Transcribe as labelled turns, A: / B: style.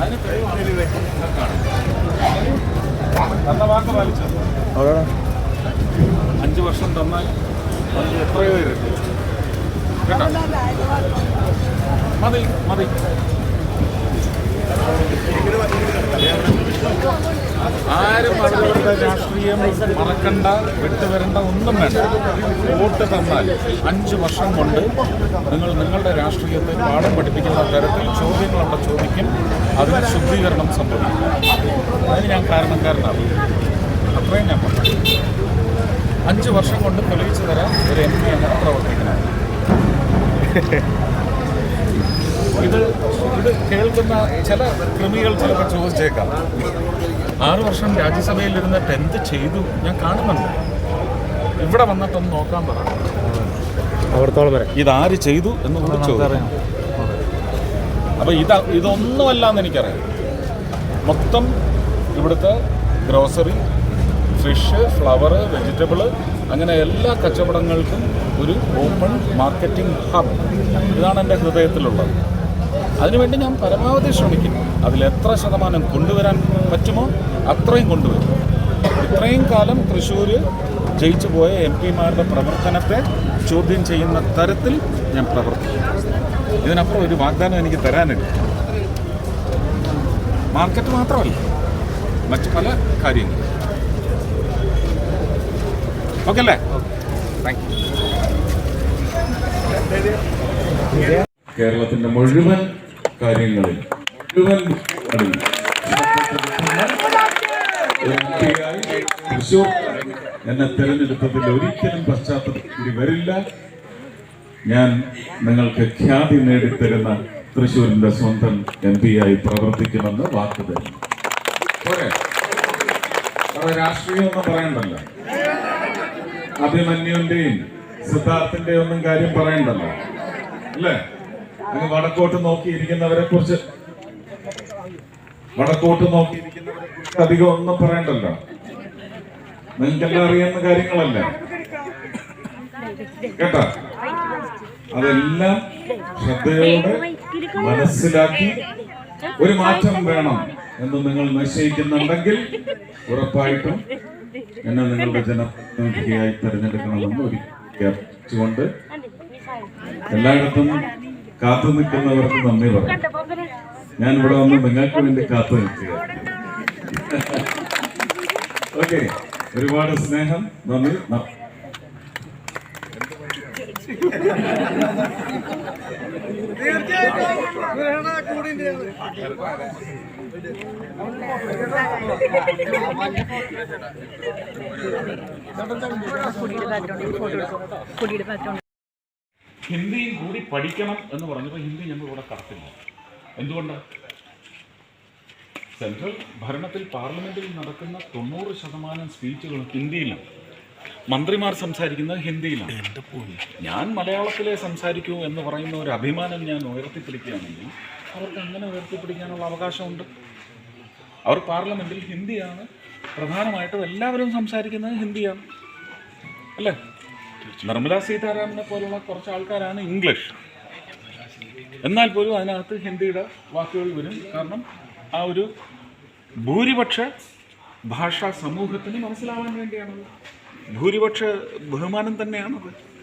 A: അതിന്. തന്ന വാക്ക് പാലിച്ചു അഞ്ച് വർഷം തന്നാൽ അത് എത്രയോ പേരുണ്ട് കേട്ടോ? മതി മതി. ആരും അവരവരുടെ രാഷ്ട്രീയം മറക്കണ്ട വിട്ടുവരണ്ട ഒന്നും വേണ്ട. വോട്ട് തന്നാൽ അഞ്ച് വർഷം കൊണ്ട് നിങ്ങൾ നിങ്ങളുടെ രാഷ്ട്രീയത്തെ പാഠം പഠിപ്പിക്കുന്ന തരത്തിൽ ചോദ്യങ്ങൾ ചോദിക്കും. അതിന് ശുദ്ധീകരണം സംഭവിക്കും. അതിന് ഞാൻ കാരണക്കാരനാണ്. അത്രയും ഞാൻ പറഞ്ഞു അഞ്ച് വർഷം കൊണ്ട് തെളിയിച്ചു തരാൻ ഒരു എം പി അങ്ങനെ പ്രവർത്തിക്കണം ഇത് ഇത് കേൾക്കുന്ന ചില കൃമികൾ ചിലപ്പോൾ ചോദിച്ചേക്കാം. ആറു വർഷം രാജ്യസഭയിൽ ഇരുന്നിട്ട് എന്ത് ചെയ്തു. ഞാൻ കാണുന്നുണ്ട്. ഇവിടെ വന്നിട്ടൊന്ന് നോക്കാൻ പറ.
B: അവിടത്തോളം വരെ.
A: ഇതാര് ചെയ്തു എന്ന് കൂടി ചോദിക്കാം. അപ്പൊ ഇത് ഇതൊന്നുമല്ല എന്ന് എനിക്കറിയാം. മൊത്തം ഇവിടുത്തെ ഗ്രോസറി ഫിഷ് ഫ്ലവർ വെജിറ്റബിൾ അങ്ങനെ എല്ലാ കച്ചവടങ്ങൾക്കും ഒരു ഓപ്പൺ മാർക്കറ്റിംഗ് ഹബ് ഇതാണ് എന്റെ ഹൃദയത്തിലുള്ളത്. അതിനുവേണ്ടി ഞാൻ പരമാവധി ശ്രമിക്കും. എത്ര ശതമാനം കൊണ്ടുവരാൻ പറ്റുമോ അത്രയും കൊണ്ടുവരും. ഇത്രയും കാലം തൃശ്ശൂർ ജയിച്ചു പോയ എം പിമാരുടെ പ്രവർത്തനത്തെ ചോദ്യം ചെയ്യുന്ന തരത്തിൽ ഞാൻ പ്രവർത്തിക്കും. ഇതിനപ്പുറം ഒരു വാഗ്ദാനം എനിക്ക് തരാനില്ല. മാർക്കറ്റ് മാത്രമല്ല മറ്റു പല കാര്യങ്ങളും. ഓക്കെ അല്ലേ താങ്ക് യു കേരളത്തിന്റെ മുഴുവൻ കാര്യങ്ങളിൽ എന്നെ തെരഞ്ഞെടുത്തതിൽ ഒരിക്കലും പശ്ചാത്തലത്തിൽ വരില്ല. ഞാൻ നിങ്ങൾക്ക് ഖ്യാതി നേടിത്തരുന്ന തൃശൂരിന്റെ സ്വന്തം എം പി ആയി പ്രവർത്തിക്കുമെന്ന് വാക്ക് തരുന്നു പോരെ? അവിടെ രാഷ്ട്രീയം ഒന്നും പറയണ്ടല്ലോ. അഭിമന്യുവിന്റെയും സിദ്ധാർത്ഥിന്റെയും ഒന്നും കാര്യം പറയണ്ടല്ലോ. അല്ലേ? അങ്ങ് വടക്കോട്ട് നോക്കിയിരിക്കുന്നവരെ കുറിച്ച് വടക്കോട്ട് നോക്കിയിരിക്കുന്നവരെ അധികം ഒന്നും പറയണ്ടല്ലോ. നിങ്ങൾക്കെല്ലാം അറിയുന്ന കാര്യങ്ങളല്ലേ? കേട്ടോ? അതെല്ലാം ശ്രദ്ധയോടെ മനസ്സിലാക്കി ഒരു മാറ്റം വേണം എന്ന് നിങ്ങൾ നിശ്ചയിക്കുന്നുണ്ടെങ്കിൽ ഉറപ്പായിട്ടും എന്നെ നിങ്ങളുടെ ജനപ്രതിനിധിയായി തെരഞ്ഞെടുക്കണമെന്ന് ഒരു എല്ലായിടത്തും കാത്തു നിൽക്കുന്നവർക്ക് നന്ദി പറയാം. ഞാൻ ഇവിടെ വന്ന് നിങ്ങൾക്ക് വേണ്ടി കാത്തു നിൽക്കുക ഓക്കെ ഒരുപാട് സ്നേഹം നന്ദി
C: കുടിയുടെ ബാക്ക്ഗ്രൗണ്ടിൽ കുടിയുടെ ബാക്ക്ഗ്രൗണ്ട്
A: ഹിന്ദിയും കൂടി പഠിക്കണം എന്ന് പറഞ്ഞപ്പോൾ ഹിന്ദി ഞങ്ങൾ ഇവിടെ കടത്തില്ല. എന്തുകൊണ്ട്? സെൻട്രൽ ഭരണത്തിൽ പാർലമെന്റിൽ നടക്കുന്ന തൊണ്ണൂറ് ശതമാനം സ്പീച്ചുകളും ഹിന്ദിയിലാണ് മന്ത്രിമാർ സംസാരിക്കുന്നത് ഹിന്ദിയിലാണ്. ഞാൻ മലയാളത്തിലെ സംസാരിക്കൂ എന്ന് പറയുന്ന ഒരു അഭിമാനം ഞാൻ ഉയർത്തിപ്പിടിക്കുകയാണെങ്കിൽ അവർക്ക് അങ്ങനെ ഉയർത്തിപ്പിടിക്കാനുള്ള അവകാശമുണ്ട്. അവർ പാർലമെന്റിൽ ഹിന്ദിയാണ്. പ്രധാനമായിട്ടും എല്ലാവരും സംസാരിക്കുന്നത് ഹിന്ദിയാണ്. അല്ലേ? നിർമ്മല സീതാരാമനെ പോലുള്ള കുറച്ച് ആൾക്കാരാണ് ഇംഗ്ലീഷ്. എന്നാൽ പോലും അതിനകത്ത് ഹിന്ദിയുടെ വാക്കുകൾ വരും. കാരണം ആ ഒരു ഭൂരിപക്ഷ ഭാഷാ സമൂഹത്തിന് മനസ്സിലാവാൻ വേണ്ടിയാണത്. ഭൂരിപക്ഷ ബഹുമാനം തന്നെയാണത്.